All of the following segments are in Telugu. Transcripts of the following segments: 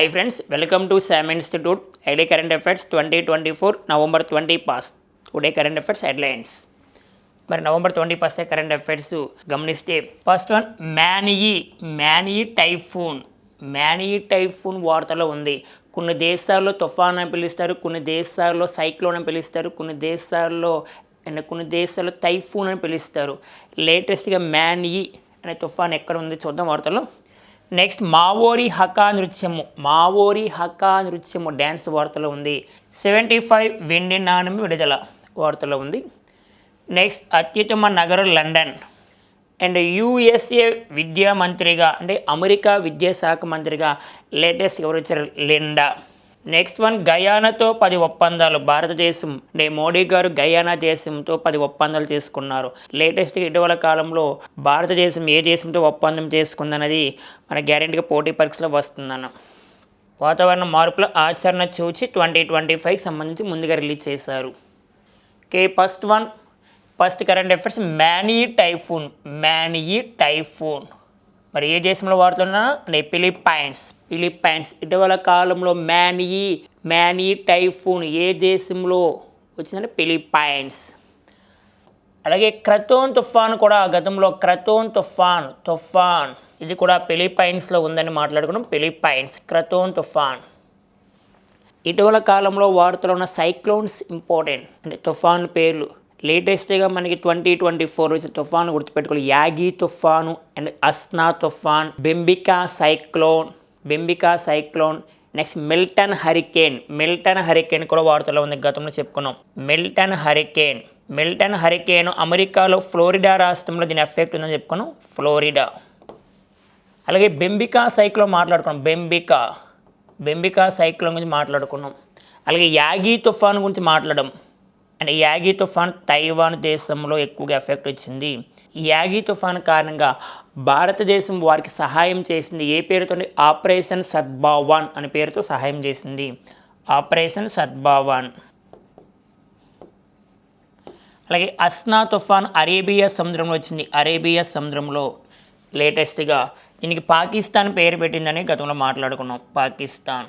Hi friends welcome to Sam institute ID current affairs twenty twenty four November twenty pass today current affairs headlines మరి November twenty first current affairs గమనిస్తే first one Manyi Manyi typhoon Manyi typhoon వార్తలో ఉంది. కొన్ని దేశాల్లో తుఫాన్ అని పిలుస్తారు కొన్ని దేశాల్లో సైక్లోన్ అని పిలుస్తారు కొన్ని దేశాల్లో అండ్ కొన్ని దేశాల్లో టైఫూన్ అని పిలుస్తారు. లేటెస్ట్గా మ్యానియి అనే తుఫాన్ ఎక్కడ ఉంది చూద్దాం వార్తలో నెక్స్ట్ మావోరి హకా నృత్యము. మావోరి హకా నృత్యము డ్యాన్స్ వార్తలో ఉంది. సెవెంటీ ఫైవ్ వెండి నాణం విడుదల వార్తలో ఉంది. నెక్స్ట్ అత్యుత్తమ నగరం లండన్. అండ్ యుఎస్ఏ విద్యా మంత్రిగా అంటే అమెరికా విద్యాశాఖ మంత్రిగా లేటెస్ట్ ఎవరు వచ్చారు? లిండా. నెక్స్ట్ వన్ గయానాతో పది ఒప్పందాలు. భారతదేశం నే మోడీ గారు గయానా దేశంతో పది ఒప్పందాలు చేసుకున్నారు. లేటెస్ట్ ఇటీవల కాలంలో భారతదేశం ఏ దేశంతో ఒప్పందం చేసుకుందన్నది మన గ్యారెంటీగా పోటీ పరీక్షలో వస్తుందన్న. వాతావరణ మార్పుల ఆచరణ చూచి ట్వంటీ ట్వంటీ ఫైవ్కి సంబంధించి ముందుగా రిలీజ్ చేశారు. కే first one first current affairs Manyi typhoon Manyi typhoon మరి ఏ దేశంలో వాడుతున్నా అంటే ఫిలిప్పైన్స్ ఫిలిప్పైన్స్. ఇటీవల కాలంలో మ్యానీ మ్యానీ టైఫూన్ ఏ దేశంలో వచ్చిందంటే ఫిలిప్పైన్స్. అలాగే క్రతోన్ తుఫాన్ కూడా గతంలో క్రతోన్ తుఫాన్ తుఫాన్. ఇది కూడా ఫిలిప్పైన్స్లో ఉందని మాట్లాడుకున్నాం. ఫిలిప్పైన్స్ క్రతోన్ తుఫాన్. ఇటీవల కాలంలో వార్తలో ఉన్న సైక్లోన్స్ ఇంపార్టెంట్. అంటే తుఫాన్ పేర్లు. లేటెస్ట్గా మనకి ట్వంటీ ట్వంటీ ఫోర్ వచ్చిన తుఫాను గుర్తుపెట్టుకోవాలి. యాగి తుఫాను అండ్ అస్నా తుఫాన్ బెంబికా cyclone. బెంబికా cyclone next Milton hurricane. Milton hurricane కూడా వార్తలో ఉంది గతంలో చెప్పుకున్నాం. Milton hurricane. మిల్టన్ హరికేన్ అమెరికాలో ఫ్లోరిడా రాష్ట్రంలో దీని ఎఫెక్ట్ ఉందని చెప్పుకున్నాం ఫ్లోరిడా. అలాగే బెంబికా సైక్లోన్ మాట్లాడుకున్నాం బెంబికా. బెంబికా సైక్లోన్ గురించి మాట్లాడుకున్నాం. అలాగే యాగి తుఫాన్ గురించి మాట్లాడడం అంటే యాగి తుఫాన్ తైవాన్ దేశంలో ఎక్కువగా ఎఫెక్ట్ వచ్చింది. యాగీ యాగి తుఫాన్ కారణంగా భారతదేశం వారికి సహాయం చేసింది. ఏ పేరుతో ఆపరేషన్ సద్భావాన్ అనే పేరుతో సహాయం చేసింది. ఆపరేషన్ సద్భావాన్. అలాగే అస్నా తుఫాన్ అరేబియా సముద్రంలో వచ్చింది. అరేబియా సముద్రంలో లేటెస్ట్గా దీనికి పాకిస్తాన్ పేరు పెట్టిందని గతంలో మాట్లాడుకున్నాం. పాకిస్తాన్.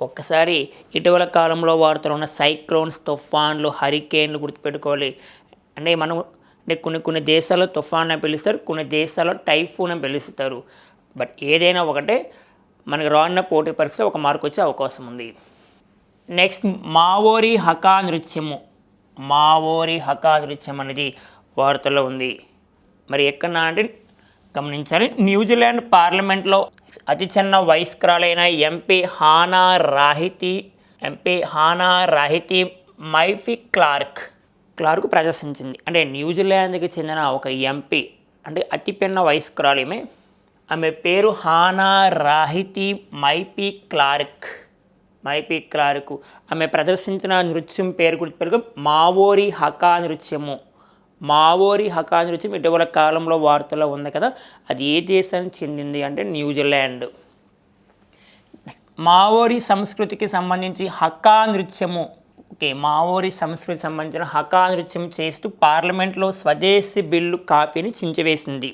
ఒక్కసారి ఇటీవల కాలంలో వార్తలు ఉన్న సైక్లోన్స్ తుఫాన్లు హరికేన్లు గుర్తుపెట్టుకోవాలి. అంటే మనం అంటే కొన్ని కొన్ని దేశాల్లో తుఫాన్ అని పిలుస్తారు కొన్ని దేశాల్లో టైఫూన్ అని పిలుస్తారు. బట్ ఏదైనా ఒకటే మనకి రానున్న పోటీ పరీక్షలో ఒక మార్క్ వచ్చే అవకాశం ఉంది. నెక్స్ట్ మావోరి హకా నృత్యము. మావోరి హకా నృత్యం అనేది వార్తల్లో ఉంది. మరి ఎక్కడ అంటే గమనించాలి న్యూజిలాండ్ పార్లమెంట్లో అతి చిన్న వయస్కరాలైన MP Hana Rawhiti MP Hana Rawhiti Maipi Clarke Clarke ప్రదర్శించింది. అంటే న్యూజిలాండ్కి చెందిన ఒక ఎంపీ అంటే అతి పిన్న ఆమె పేరు Hana Rawhiti Maipi Clarke. Maipi Clarke. ఆమె ప్రదర్శించిన నృత్యం పేరు పేరు మావోరి హకా నృత్యము. మావోరి హకా నృత్యం ఇటీవల కాలంలో వార్తల్లో ఉంది కదా అది ఏ దేశానికి చెందింది అంటే న్యూజిలాండ్. మావోరి సంస్కృతికి సంబంధించి హకా నృత్యము ఓకే మావోరి సంస్కృతికి సంబంధించిన హకా నృత్యం చేస్తూ పార్లమెంట్లో స్వదేశీ బిల్లు కాపీని చించివేసింది.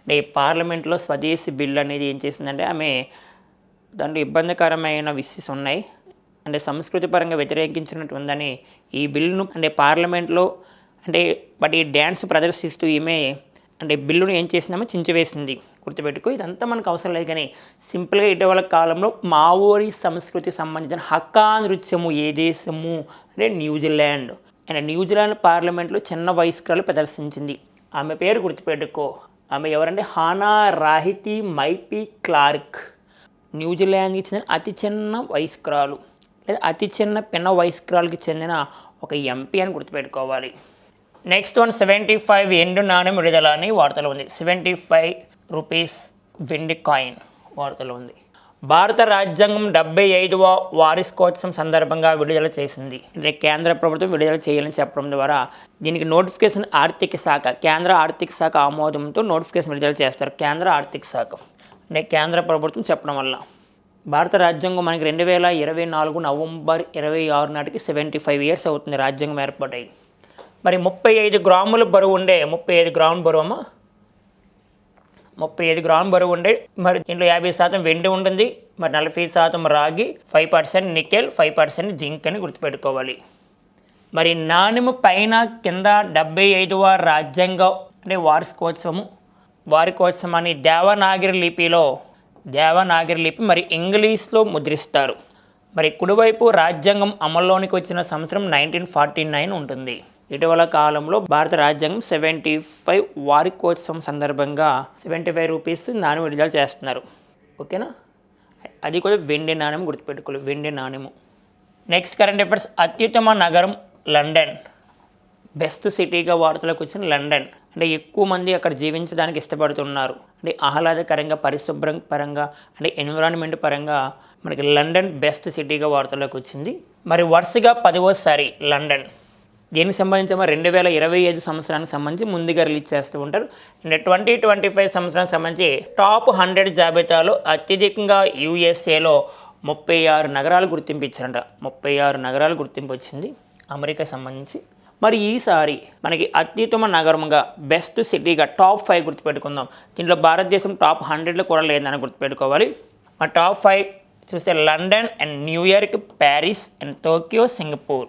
అంటే పార్లమెంట్లో స్వదేశీ బిల్లు అనేది ఏం చేసిందంటే ఆమె దాంట్లో ఇబ్బందికరమైన విషయస్ ఉన్నాయి. అంటే సంస్కృతి పరంగా వ్యతిరేకించినట్టు ఉందని ఈ బిల్లును అంటే పార్లమెంట్లో అంటే బట్ ఈ డ్యాన్స్ ప్రదర్శిస్తూ ఈమె అంటే బిల్లును ఏం చేసినామో చించివేసింది. గుర్తుపెట్టుకో ఇదంతా మనకు అవసరం లేదు కానీ సింపుల్గా ఇటీవల కాలంలో మావోరి సంస్కృతికి సంబంధించిన హక్కా నృత్యము ఏ దేశము అంటే న్యూజిలాండ్. అండ్ న్యూజిలాండ్ పార్లమెంట్లో చిన్న వయస్కురాలు ప్రదర్శించింది. ఆమె పేరు గుర్తుపెట్టుకో. ఆమె ఎవరంటే? Hana Rawhiti Maipi Clarke. న్యూజిలాండ్కి చెందిన అతి చిన్న వయస్కురాలు. లేదా అతి చిన్న పిన్న వయస్కురాలకి చెందిన ఒక ఎంపీ అని గుర్తుపెట్టుకోవాలి. నెక్స్ట్ వన్ సెవెంటీ ఫైవ్ ఎండు నాణ్యం విడుదల అని వార్తలు ఉంది. సెవెంటీ ఫైవ్ రూపీస్ వెండి కాయిన్ వార్తలు ఉంది. భారత రాజ్యాంగం డెబ్బై ఐదవ వార్షికోత్సవం సందర్భంగా విడుదల చేసింది. అంటే కేంద్ర ప్రభుత్వం విడుదల చేయాలని చెప్పడం ద్వారా దీనికి నోటిఫికేషన్ ఆర్థిక శాఖ కేంద్ర ఆర్థిక శాఖ ఆమోదంతో నోటిఫికేషన్ విడుదల చేస్తారు. కేంద్ర ఆర్థిక శాఖ. అంటే కేంద్ర ప్రభుత్వం చెప్పడం వల్ల. భారత రాజ్యాంగం మనకి రెండు వేల ఇరవై నాలుగు నవంబర్ ఇరవై ఆరు నాటికి సెవెంటీ ఫైవ్ ఇయర్స్ అవుతుంది రాజ్యాంగం ఏర్పాటై. మరి ముప్పై ఐదు గ్రాముల బరువు ఉండే ముప్పై ఐదు గ్రాముల బరువు అమ్మ. ముప్పై ఐదు గ్రాముల బరువు ఉండే మరి దీంట్లో యాభై శాతం వెండి ఉంటుంది మరి నలభై శాతం రాగి five percent nickel five percent zinc అని గుర్తుపెట్టుకోవాలి. మరి నాణెము పైన కింద డెబ్బై ఐదవ రాజ్యాంగం అంటే వార్షికోత్సవము. వారికోత్సవం అని దేవనాగరి లిపిలో దేవనాగరి లిపి మరి ఇంగ్లీష్లో ముద్రిస్తారు. మరి కుడివైపు రాజ్యాంగం అమల్లోనికి వచ్చిన సంవత్సరం నైన్టీన్ ఫార్టీ నైన్ ఉంటుంది. ఇటీవల కాలంలో భారత రాజ్యాంగం సెవెంటీ ఫైవ్ వార్షికోత్సవం సందర్భంగా సెవెంటీ ఫైవ్ రూపీస్ నాణ్యం విడుదల చేస్తున్నారు. ఓకేనా? అది కూడా వెండి నాణ్యం గుర్తుపెట్టుకోవాలి. వెండి నాణ్యము. నెక్స్ట్ కరెంట్ అఫైర్స్ అత్యుత్తమ నగరం లండన్. బెస్ట్ సిటీగా వార్తలకు వచ్చిన లండన్. అంటే ఎక్కువ మంది అక్కడ జీవించడానికి ఇష్టపడుతున్నారు. అంటే ఆహ్లాదకరంగా పరిశుభ్రం పరంగా అంటే ఎన్విరాన్మెంట్ పరంగా మనకి లండన్ బెస్ట్ సిటీగా వార్తలకు వచ్చింది. మరి వరుసగా పదవోసారి లండన్. దీనికి సంబంధించి రెండు వేల ఇరవై ఐదు సంవత్సరానికి సంబంధించి ముందుగా రిలీజ్ చేస్తూ ఉంటారు. అండ్ ట్వంటీ ట్వంటీ ఫైవ్ సంవత్సరానికి సంబంధించి టాప్ హండ్రెడ్ జాబితాలో అత్యధికంగా యూఎస్ఏలో ముప్పై ఆరు నగరాలు గుర్తింపు ఇచ్చారంట ముప్పై ఆరు నగరాలు గుర్తింపు వచ్చింది అమెరికా సంబంధించి. మరి ఈసారి మనకి అత్యుత్తమ నగరంగా బెస్ట్ సిటీగా టాప్ ఫైవ్ గుర్తుపెట్టుకుందాం. దీంట్లో భారతదేశం టాప్ హండ్రెడ్లో కూడా లేదని గుర్తుపెట్టుకోవాలి. మా టాప్ ఫైవ్ చూస్తే London and New York Paris and Tokyo Singapore.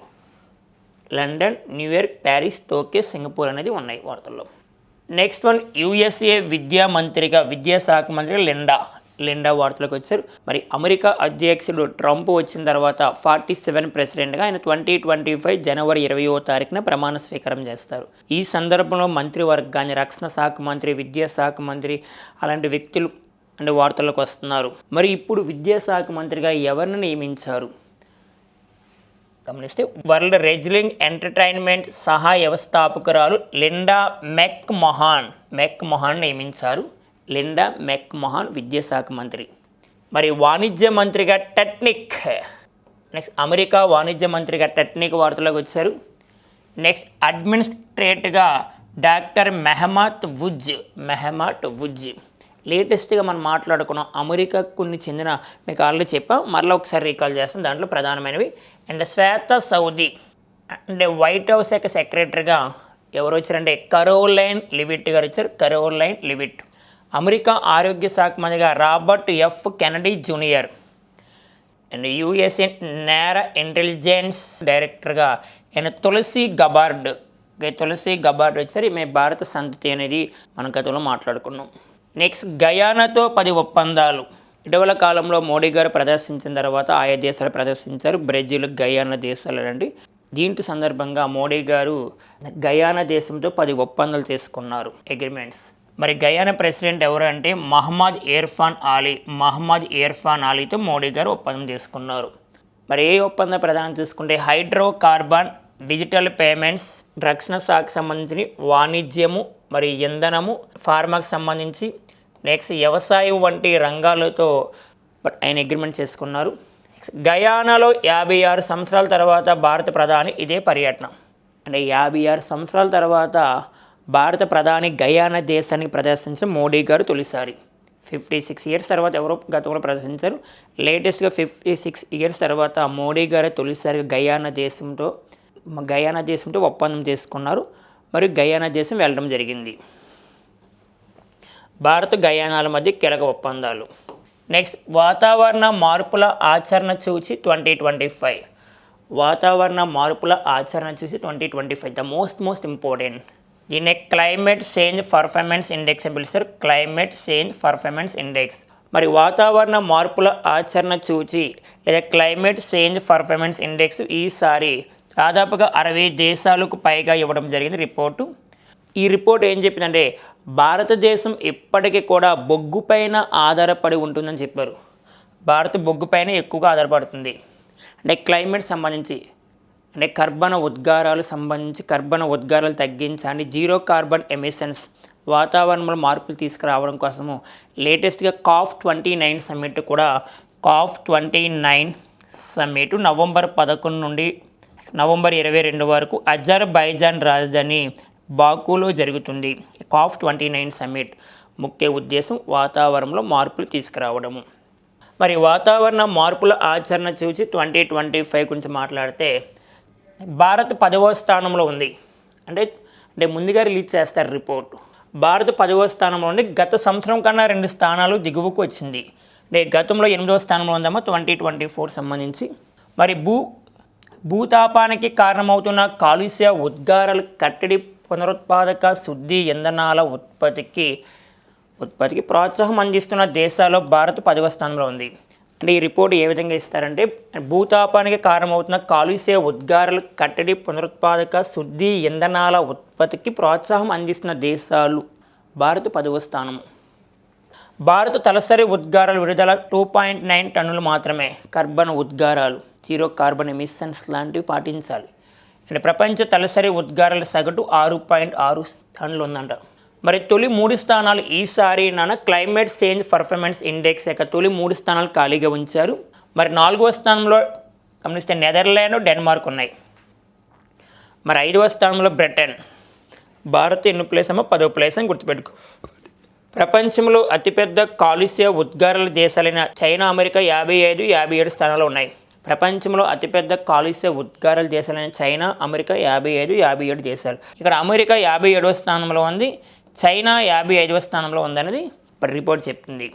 London New York Paris Tokyo Singapore అనేది ఉన్నాయి వార్తల్లో. నెక్స్ట్ వన్ యుఎస్ఏ విద్యా మంత్రిగా విద్యాశాఖ మంత్రిగా లిండా. లిండా వార్తలకు వచ్చారు. మరి అమెరికా అధ్యక్షుడు ట్రంప్ వచ్చిన తర్వాత ఫార్టీ సెవెన్ ప్రెసిడెంట్గా ఆయన ట్వంటీ ట్వంటీ ఫైవ్ జనవరి ఇరవయో తారీఖున ప్రమాణ స్వీకారం చేస్తారు. ఈ సందర్భంలో మంత్రివర్గాన్ని రక్షణ శాఖ మంత్రి విద్యాశాఖ మంత్రి అలాంటి వ్యక్తులు అంటే వార్తలకు వస్తున్నారు. మరి ఇప్పుడు విద్యాశాఖ మంత్రిగా ఎవరిని నియమించారు? గమనిస్తే వరల్డ్ రెజ్లింగ్ ఎంటర్టైన్మెంట్ సహా వ్యవస్థాపకురాలు లిండా మెక్ మొహాన్ మెక్ మొహాన్ నియమించారు. లిండా మెక్ మొహాన్ విద్యాశాఖ మంత్రి. మరి వాణిజ్య మంత్రిగా టెక్నిక్. నెక్స్ట్ అమెరికా వాణిజ్య మంత్రిగా టెక్నిక్ వార్తలోకి వచ్చారు. Next అడ్మినిస్ట్రేట్గా doctor Mehmet Oz. Mehmet Oz. లేటెస్ట్గా మనం మాట్లాడుకున్నాం. అమెరికాకు కొన్ని చెందిన మీకు ఆల్రెడీ చెప్పాం. మరలా ఒకసారి రీకాల్ చేస్తాం. దాంట్లో ప్రధానమైనవి. అండ్ శ్వేత సౌదీ. అంటే వైట్ హౌస్ యొక్క సెక్రటరీగా ఎవరు వచ్చారంటే కరోలైన్ లివిట్ గారు వచ్చారు. Caroline leave it. అమెరికా ఆరోగ్య శాఖ మంత్రిగా Robert F Kennedy junior. And USA నేర ఇంటెలిజెన్స్ డైరెక్టర్గా ఆయన తులసి గబార్డ్. తులసి గబార్డ్ వచ్చారు. ఈమె భారత సంతతి అనేది మన గతంలో మాట్లాడుకున్నాం. నెక్స్ట్ గయానాతో పది ఒప్పందాలు. ఇటీవల కాలంలో మోడీ గారు ప్రదర్శించిన తర్వాత ఆయా దేశాలు ప్రదర్శించారు. బ్రెజిల్ గయానా దేశాలు అండి. దీంటి సందర్భంగా మోడీ గారు గయానా దేశంతో పది ఒప్పందాలు చేసుకున్నారు. అగ్రిమెంట్స్. మరి గయానా ప్రెసిడెంట్ ఎవరు అంటే మహమ్మద్ ఇర్ఫాన్ ఆలీ మహమ్మద్ ఇర్ఫాన్ ఆలీతో మోడీ గారు ఒప్పందం చేసుకున్నారు. మరి ఏ ఒప్పందం ప్రధానం చూసుకుంటే హైడ్రో కార్బన్ డిజిటల్ పేమెంట్స్ రక్షణ సాకు సంబంధించిన వాణిజ్యము మరి ఇంధనము ఫార్మాకు సంబంధించి నెక్స్ట్ వ్యవసాయం వంటి రంగాలతో ఆయన అగ్రిమెంట్ చేసుకున్నారు. గయానాలో యాభై ఆరు సంవత్సరాల తర్వాత భారత ప్రధాని ఇదే పర్యటన. అంటే యాభై ఆరు సంవత్సరాల తర్వాత భారత ప్రధాని గయానా దేశానికి ప్రదర్శించిన మోడీ గారు తొలిసారి. ఫిఫ్టీ సిక్స్ ఇయర్స్ తర్వాత ఎవరో గతంలో ప్రదర్శించారు. లేటెస్ట్గా ఫిఫ్టీ సిక్స్ ఇయర్స్ తర్వాత మోడీ గారు తొలిసారిగా గయానా దేశంతో గయానా దేశంతో ఒప్పందం చేసుకున్నారు. మరియు గయానా దేశం వెళ్ళడం జరిగింది. భారత్ గయానాల మధ్య కీలక ఒప్పందాలు. నెక్స్ట్ వాతావరణ మార్పుల ఆచరణ చూసి ట్వంటీ ట్వంటీ ఫైవ్ వాతావరణ మార్పుల ఆచరణ చూసి twenty twenty five the most most important దీన్ని క్లైమేట్ చేంజ్ పర్ఫార్మెన్స్ ఇండెక్స్ అని పిలుస్తారు? క్లైమేట్ చేంజ్ పర్ఫార్మెన్స్ ఇండెక్స్ మరి వాతావరణ మార్పుల ఆచరణ చూచి లేదా క్లైమేట్ చేంజ్ పర్ఫార్మెన్స్ ఇండెక్స్ ఈసారి దాదాపుగా అరవై దేశాలకు పైగా ఇవ్వడం జరిగింది రిపోర్టు. ఈ రిపోర్ట్ ఏం చెప్పిందంటే భారతదేశం ఇప్పటికీ కూడా బొగ్గు పైన ఆధారపడి ఉంటుందని చెప్పారు. భారత్ బొగ్గు పైన ఎక్కువగా ఆధారపడుతుంది. అంటే క్లైమేట్ సంబంధించి అంటే కర్బన ఉద్గారాలు సంబంధించి కర్బన ఉద్గారాలు తగ్గించండి జీరో కార్బన్ ఎమిషన్స్ వాతావరణంలో మార్పులు తీసుకురావడం కోసము లేటెస్ట్గా కాఫ్ ట్వంటీ నైన్ సమ్మిట్ కూడా COP twenty nine summit November పదకొండు నుండి నవంబర్ ఇరవై రెండు వరకు అజర్బైజాన్ రాజధాని బాకులో జరుగుతుంది. కాఫ్ ట్వంటీ నైన్ సమ్మిట్ ముఖ్య ఉద్దేశం వాతావరణంలో మార్పులు తీసుకురావడము. మరి వాతావరణ మార్పుల ఆచరణ చూసి ట్వంటీ ట్వంటీ ఫైవ్ గురించి మాట్లాడితే భారత్ పదవ స్థానంలో ఉంది. అంటే అంటే ముందుగా రిలీజ్ చేస్తారు రిపోర్ట్. భారత్ పదవ స్థానంలో ఉంది. గత సంవత్సరం కన్నా రెండు స్థానాలు దిగువకు వచ్చింది. అంటే గతంలో ఎనిమిదవ స్థానంలో ఉందమ్మా ట్వంటీ ట్వంటీ ఫోర్ సంబంధించి. మరి భూ భూతాపానికి కారణమవుతున్న కాలుష్య ఉద్గారాలు కట్టడి పునరుత్పాదక శుద్ధి ఇంధనాల ఉత్పత్తికి ఉత్పత్తికి ప్రోత్సాహం అందిస్తున్న దేశాల్లో భారత్ పదవ స్థానంలో ఉంది. అంటే ఈ రిపోర్ట్ ఏ విధంగా ఇస్తారంటే భూతాపానికి కారణమవుతున్న కాలుష్య ఉద్గారాలు కట్టడి పునరుత్పాదక శుద్ధి ఇంధనాల ఉత్పత్తికి ప్రోత్సాహం అందిస్తున్న దేశాలు భారత్ పదవ స్థానము భారత్ తలసరి ఉద్గారాలు విడుదల టూ పాయింట్ నైన్ టన్నులు మాత్రమే కార్బన్ ఉద్గారాలు. జీరో కార్బన్ ఎమిషన్స్ లాంటివి పాటించాలి. అంటే ప్రపంచ తలసరి ఉద్గారాల సగటు ఆరు పాయింట్ ఆరు టన్నులు ఉందంట. మరి తొలి మూడు స్థానాలు ఈసారి నాన్న క్లైమేట్ చేంజ్ పర్ఫార్మెన్స్ ఇండెక్స్ యొక్క తొలి మూడు స్థానాలు ఖాళీగా ఉంచారు. మరి నాలుగవ స్థానంలో గమనిస్తే నెదర్లాండ్ డెన్మార్క్ ఉన్నాయి. మరి ఐదవ స్థానంలో బ్రిటన్. భారత్ ఎన్ని ప్లేస్ ఏమో పదో ప్లేస్ అని గుర్తుపెట్టుకో. ప్రపంచంలో అతిపెద్ద కాలుష్య ఉద్గారాల దేశాలైన చైనా అమెరికా యాభై ఐదు యాభై ఏడు స్థానాలు ఉన్నాయి. ప్రపంచంలో అతిపెద్ద కాలుష్య ఉద్గారాల దేశాలైన చైనా అమెరికా యాభై ఐదు యాభై ఏడు దేశాలు. ఇక్కడ అమెరికా యాభై ఏడవ స్థానంలో ఉంది. చైనా యాభై ఐదవ స్థానంలో ఉందనేది రిపోర్ట్ చెప్తుంది.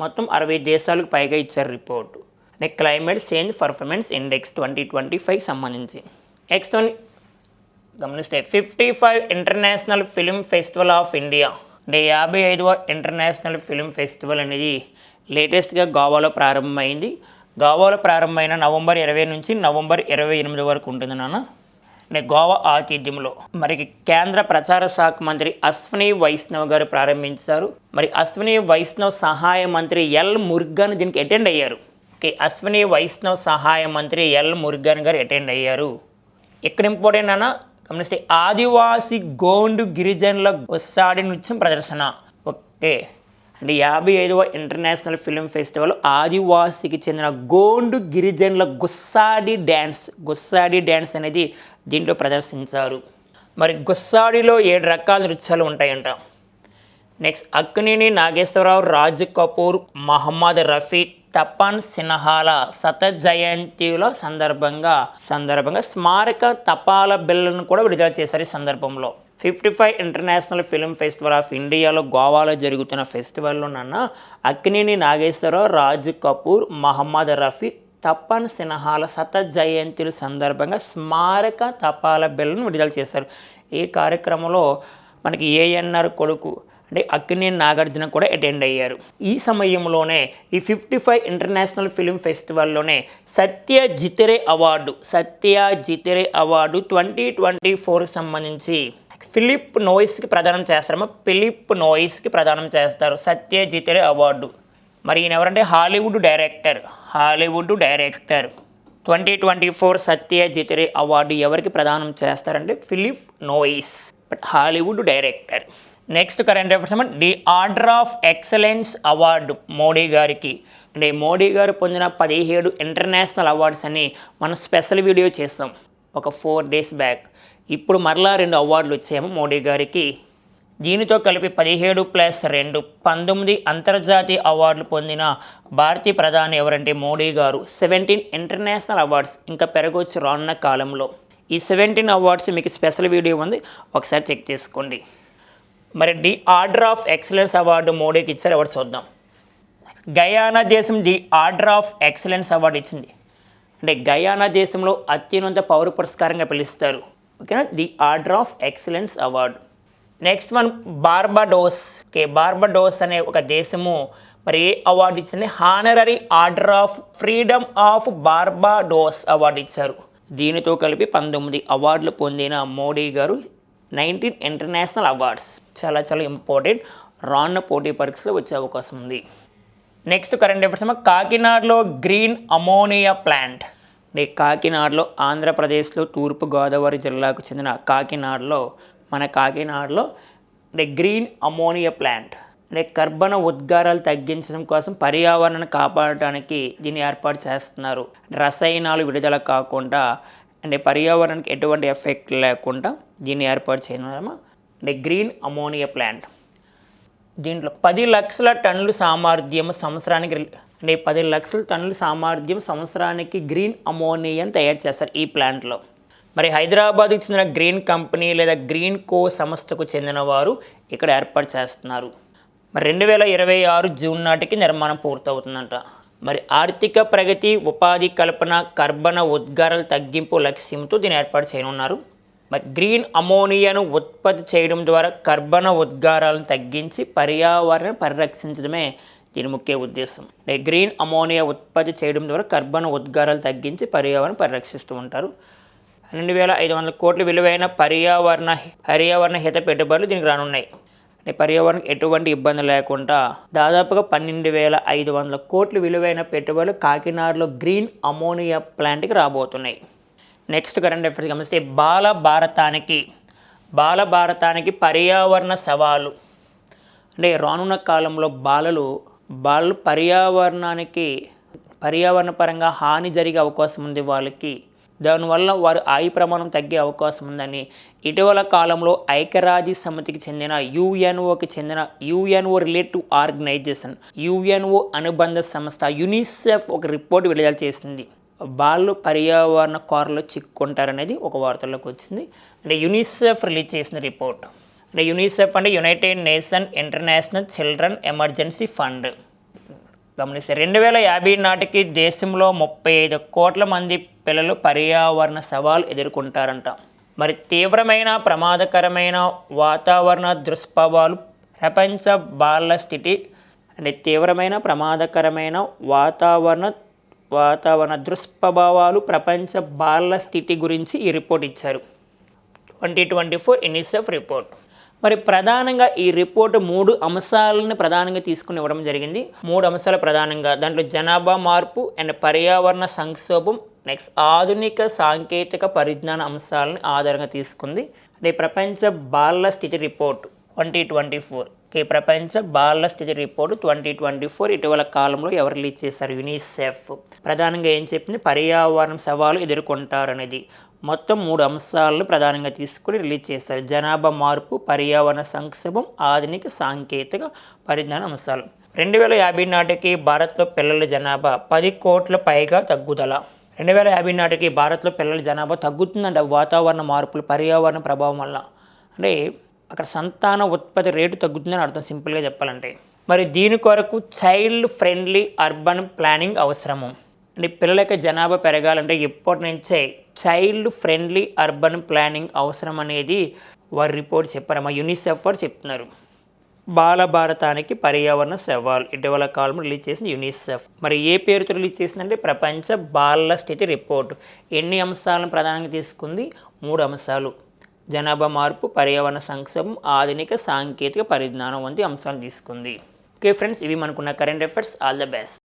మొత్తం అరవై దేశాలకు పైగా ఇచ్చారు రిపోర్టు. అంటే climate change performance index twenty twenty five సంబంధించి. నెక్స్ట్ వన్ గమనిస్తే fifty five international film festival of India. అంటే యాభై ఐదవ ఇంటర్నేషనల్ ఫిలిం ఫెస్టివల్ అనేది లేటెస్ట్గా గోవాలో ప్రారంభమైంది. గోవాలో ప్రారంభమైన నవంబర్ ఇరవై నుంచి నవంబర్ ఇరవై ఎనిమిది వరకు ఉంటుంది నాన్న. నేను గోవా ఆతిథ్యంలో. మరి కేంద్ర ప్రచార శాఖ మంత్రి అశ్విని వైష్ణవ్ గారు ప్రారంభించారు. మరి అశ్విని వైష్ణవ్ సహాయ మంత్రి ఎల్ మురుగన్ దీనికి అటెండ్ అయ్యారు. ఓకే అశ్విని వైష్ణవ్ సహాయ మంత్రి ఎల్ మురుగన్ గారు అటెండ్ అయ్యారు. ఇక్కడ ఇంపార్టెంట్ అన్న గమనిస్తే ఆదివాసి గోండు గిరిజనుల గుస్సాడి నృత్యం ప్రదర్శన. ఓకే అంటే యాభై ఐదవ ఇంటర్నేషనల్ ఫిల్మ్ ఫెస్టివల్ ఆదివాసికి చెందిన గోండు గిరిజనుల గుస్సాడి డ్యాన్స్ గుస్సాడి డ్యాన్స్ అనేది దీంట్లో ప్రదర్శించారు. మరి గుస్సాడిలో ఏడు రకాల నృత్యాలు ఉంటాయంట. నెక్స్ట్ అక్కినేని నాగేశ్వరరావు రాజ్ కపూర్ మహమ్మద్ రఫీ తపన్ సిన్హాల శత జయంతిల సందర్భంగా సందర్భంగా స్మారక తపాల బిల్లను కూడా విడుదల చేశారు ఈ సందర్భంలో. Fifty five international film festival of ఇండియాలో గోవాలో జరుగుతున్న ఫెస్టివల్లో నన్న అక్కినేని నాగేశ్వరరావు రాజ్ కపూర్ మహమ్మద్ రఫీ తపన్ సిన్హాల శత జయంతుల సందర్భంగా స్మారక తపాల బిల్లను విడుదల చేశారు. ఈ కార్యక్రమంలో మనకి ఏఎన్ఆర్ కొడుకు అంటే అక్కినేని నాగార్జున కూడా అటెండ్ అయ్యారు. ఈ సమయంలోనే ఈ fifty five international film ఫెస్టివల్లోనే Satyajit Ray award Satyajit Ray award twenty twenty ఫోర్కి సంబంధించి ఫిలిప్ నోయిస్కి ప్రదానం చేస్తారమ్మా ఫిలిప్ నోయిస్కి ప్రదానం చేస్తారు. Satyajit Ray award. మరి ఈయన ఎవరంటే? Hollywood director. Hollywood director. Twenty twenty four Satyajit Ray award ఎవరికి ప్రదానం చేస్తారంటే? Phillip Noyce. But Hollywood director. Next current affairs the order of excellence award Modi గారికి. అంటే మోడీ గారు పొందిన పదిహేడు ఇంటర్నేషనల్ అవార్డ్స్ అని మనం స్పెషల్ వీడియో చేస్తాం. ఒక ఫోర్ డేస్ బ్యాక్. ఇప్పుడు మరలా రెండు అవార్డులు వచ్చాయేమో మోడీ గారికి. దీనితో కలిపి పదిహేడు ప్లస్ రెండు పంతొమ్మిది అంతర్జాతీయ అవార్డులు పొందిన భారతీయ ప్రధాని ఎవరంటే మోడీ గారు. సెవెంటీన్ ఇంటర్నేషనల్ అవార్డ్స్ ఇంకా పెరగవచ్చు రానున్న కాలంలో. ఈ సెవెంటీన్ అవార్డ్స్ మీకు స్పెషల్ వీడియో ఉంది ఒకసారి చెక్ చేసుకోండి. మరి the order of excellence award మోడీకి ఇచ్చారు ఎవరు చూద్దాం. గయానా దేశం the order of excellence award ఇచ్చింది. అంటే గయానా దేశంలో అత్యున్నత పౌర పురస్కారంగా పిలుస్తారు. ఓకేనా? The order of excellence award. Next one Barbados. Okay Barbados అనే ఒక దేశము మరి ఏ అవార్డు ఇచ్చింది? Honorary order of freedom of Barbados award ఇచ్చారు. దీనితో కలిపి పంతొమ్మిది అవార్డులు పొందిన మోడీ గారు నైన్టీన్ ఇంటర్నేషనల్ అవార్డ్స్. చాలా చాలా ఇంపార్టెంట్. రాన్న పోటీ పరీక్షలో వచ్చే అవకాశం ఉంది. నెక్స్ట్ కరెంట్ అఫేర్స్ కాకినాడలో గ్రీన్ అమోనియా ప్లాంట్. కాకినాడలో ఆంధ్రప్రదేశ్లో తూర్పుగోదావరి జిల్లాకు చెందిన కాకినాడలో మన కాకినాడలో అంటే గ్రీన్ అమోనియా ప్లాంట్. అంటే కర్బన ఉద్గారాలు తగ్గించడం కోసం పర్యావరణాన్ని కాపాడటానికి దీన్ని ఏర్పాటు చేస్తున్నారు. రసాయనాలు విడుదల కాకుండా అంటే పర్యావరణానికి ఎటువంటి ఎఫెక్ట్ లేకుండా దీన్ని ఏర్పాటు చేయడం అంటే గ్రీన్ అమోనియా ప్లాంట్. దీంట్లో పది లక్షల టన్నుల సామర్థ్యం సంవత్సరానికి అంటే పది లక్షల టన్నుల సామర్థ్యం సంవత్సరానికి గ్రీన్ అమోనియాని తయారు చేస్తారు ఈ ప్లాంట్లో. మరి హైదరాబాద్కి చెందిన గ్రీన్ కంపెనీ లేదా గ్రీన్ కో సంస్థకు చెందిన వారు ఇక్కడ ఏర్పాటు చేస్తున్నారు. మరి రెండు వేల ఇరవై ఆరు జూన్ నాటికి నిర్మాణం పూర్తవుతుందంట. మరి ఆర్థిక ప్రగతి ఉపాధి కల్పన కర్బన ఉద్గారాల తగ్గింపు లక్ష్యంతో దీన్ని ఏర్పాటు చేయనున్నారు. మరి గ్రీన్ అమోనియాను ఉత్పత్తి చేయడం ద్వారా కర్బన ఉద్గారాలను తగ్గించి పర్యావరణ పరిరక్షించడమే దీని ముఖ్య ఉద్దేశం. అంటే గ్రీన్ అమోనియా ఉత్పత్తి చేయడం ద్వారా కర్బన ఉద్గారాలు తగ్గించి పర్యావరణం పరిరక్షిస్తూ ఉంటారు. రెండు వేల ఐదు వందల కోట్ల విలువైన పర్యావరణ పర్యావరణ హిత పెట్టుబడులు దీనికి రానున్నాయి. అంటే పర్యావరణం ఎటువంటి ఇబ్బంది లేకుండా దాదాపుగా పన్నెండు వేల ఐదు వందల కోట్ల విలువైన పెట్టుబడులు కాకినాడలో గ్రీన్ అమోనియా ప్లాంట్కి రాబోతున్నాయి. నెక్స్ట్ కరెంట్ అఫైర్స్ గమనిస్తే బాల భారతానికి బాల భారతానికి పర్యావరణ సవాలు. అంటే రానున్న కాలంలో బాలలు వాళ్ళు పర్యావరణానికి పర్యావరణ పరంగా హాని జరిగే అవకాశం ఉంది వాళ్ళకి. దానివల్ల వారి ఆయు ప్రమాణం తగ్గే అవకాశం ఉందని. ఇటీవల కాలంలో ఐక్యరాజ్య సమితికి చెందిన యుఎన్ఓకి చెందిన యుఎన్ఓ రిలేటివ్ ఆర్గనైజేషన్ యుఎన్ఓ అనుబంధ సంస్థ యునిసెఫ్ ఒక రిపోర్ట్ విడుదల చేసింది. వాళ్ళు పర్యావరణ కారులో చిక్కుంటారనేది ఒక వార్తల్లోకి వచ్చింది. అంటే యునిసెఫ్ రిలీజ్ చేసిన రిపోర్ట్. యునిసెఫ్ అంటే United Nation International Children Emergency Fund గమనిస్తే రెండు వేల యాభై నాటికి దేశంలో ముప్పై ఐదు కోట్ల మంది పిల్లలు పర్యావరణ సవాలు ఎదుర్కొంటారంట. మరి తీవ్రమైన ప్రమాదకరమైన వాతావరణ దుష్ప్రభావాలు ప్రపంచ బాల స్థితి అంటే తీవ్రమైన ప్రమాదకరమైన వాతావరణ వాతావరణ దుష్ప్రభావాలు ప్రపంచ బాల స్థితి గురించి ఈ రిపోర్ట్ ఇచ్చారు. Twenty twenty four UNICEF report. మరి ప్రధానంగా ఈ రిపోర్ట్ మూడు అంశాలను ప్రధానంగా తీసుకుని ఇవ్వడం జరిగింది. మూడు అంశాలు ప్రధానంగా దాంట్లో జనాభా మార్పు అండ్ పర్యావరణ సంక్షోభం నెక్స్ట్ ఆధునిక సాంకేతిక పరిజ్ఞాన అంశాలను ఆధారంగా తీసుకుంది. అంటే ప్రపంచ బాల స్థితి రిపోర్ట్ ట్వంటీ ట్వంటీ ఫోర్ కే ప్రపంచ బాల స్థితి రిపోర్ట్ ట్వంటీ ట్వంటీ ఫోర్ ఇటీవల కాలంలో ఎవరు రిలీజ్ చేశారు? యునిసెఫ్ ప్రధానంగా ఏం చెప్పింది? పర్యావరణ సవాలు ఎదుర్కొంటారనేది. మొత్తం మూడు అంశాలను ప్రధానంగా తీసుకుని రిలీజ్ చేస్తారు. జనాభా మార్పు పర్యావరణ సంక్షేమం ఆధునిక సాంకేతిక పరిజ్ఞాన అంశాలు. రెండు వేల యాభై నాటికి భారత్లో పిల్లల జనాభా పది కోట్ల పైగా తగ్గుదల. రెండు వేల యాభై నాటికి భారత్లో పిల్లల జనాభా తగ్గుతుందంట వాతావరణ మార్పులు పర్యావరణ ప్రభావం వల్ల. అంటే అక్కడ సంతాన ఉత్పత్తి రేటు తగ్గుతుందని అర్థం సింపుల్గా చెప్పాలంటే. మరి దీని కొరకు చైల్డ్ ఫ్రెండ్లీ అర్బన్ ప్లానింగ్ అవసరము. అంటే పిల్లల యొక్క జనాభా పెరగాలంటే ఇప్పటి నుంచే చైల్డ్ ఫ్రెండ్లీ అర్బన్ ప్లానింగ్ అవసరం అనేది వారి రిపోర్ట్ చెప్పారు. మా యూనిసెఫ్ వారు చెప్తున్నారు. బాల భారతానికి పర్యావరణ సవాల్ ఇటీవల కాలంలో రిలీజ్ చేసిన యూనిసెఫ్. మరి ఏ పేరుతో రిలీజ్ చేసిందంటే ప్రపంచ బాలల స్థితి రిపోర్ట్. ఎన్ని అంశాలను ప్రధానంగా తీసుకుంది? మూడు అంశాలు. జనాభా మార్పు పర్యావరణ సంక్షేమం ఆధునిక సాంకేతిక పరిజ్ఞానం వంటి అంశాలు తీసుకుంది. ఓకే ఫ్రెండ్స్ ఇవి మనకున్న current affairs. All the best.